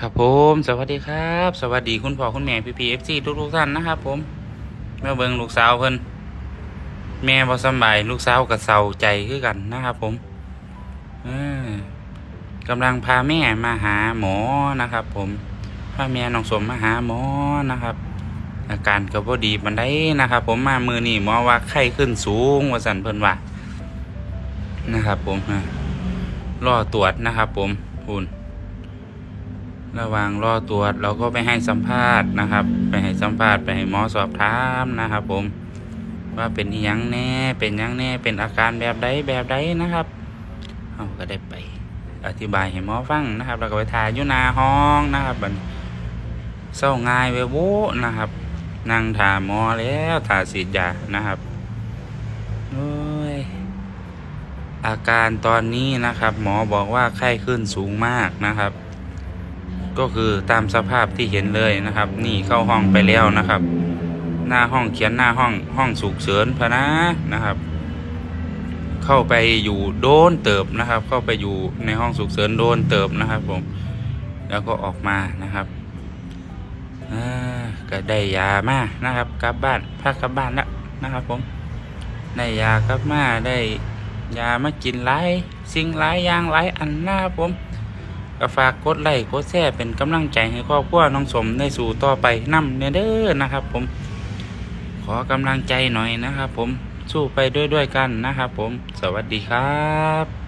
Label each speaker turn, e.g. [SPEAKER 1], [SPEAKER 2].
[SPEAKER 1] ครับผมสวัสดีครับ สวัสดีคุณพ่อคุณแม่พี่พีเอฟซีทุกทุกๆท่านนะครับผมแม่เบิงลูกสาวเพิ่นแม่บ่สบายลูกสาวกับเศร้าใจคือกันนะครับผมกำลังพาแม่มาหาหมอนะครับ ผมพาแม่น้องสมมาหาหมอนะครับ อาการก็บ่ดีปานใดนะครับ ผมมามือนี่หมอว่าไข้ขึ้นสูงว่าสันเพิ่นว่านะครับ ผมรอตรวจนะครับ ผมคุณ ระหว่างรอตรวจเราก็ไปให้สัมภาษณ์นะครับ ไปให้สัมภาษณ์ไปให้หมอสอบถามนะครับ ผม ว่าเป็นยังแน่เป็นยังแน่เป็นอาการแบบใดแบบใดนะครับเราก็ได้ไปอธิบายให้หมอฟังนะครับแล้วก็ไปทายยูนาห้องนะครับบัดเศร้าง่ายเวโวนะครับ นั่งถาหมอแล้วถาฉีดยานะครับโอ้ยอาการตอนนี้นะครับ หมอบอกว่าไข้ขึ้นสูงมากนะครับ ก็คือตามสภาพที่เห็นเลยนะครับ นี่เข้าห้องไปแล้วนะครับ หน้าห้องเขียนหน้าห้องห้องสุกเฉินพนะนะครับ เข้าไปอยู่โดนเติบนะครับ เข้าไปอยู่ในห้องสุกเฉินโดนเติบนะครับผม แล้วก็ออกมานะครับอ่าก็ได้ยามานะครับกลับบ้านพักกลับบ้านแล้วนะครับผมได้ยากลับมาได้ยามากินหลายสิ่งหลายอย่างหลายอันหนะครับผม ก็ฝากกดไลค์กดแชร์เป็นกำลังใจให้ครอบครัวน้องสมได้สู่ต่อไปนำเนเด้อนะครับ ผม ขอกำลังใจหน่อยนะครับ ผมสู้ไปด้วยด้วยกันนะครับ ผม สวัสดีครับ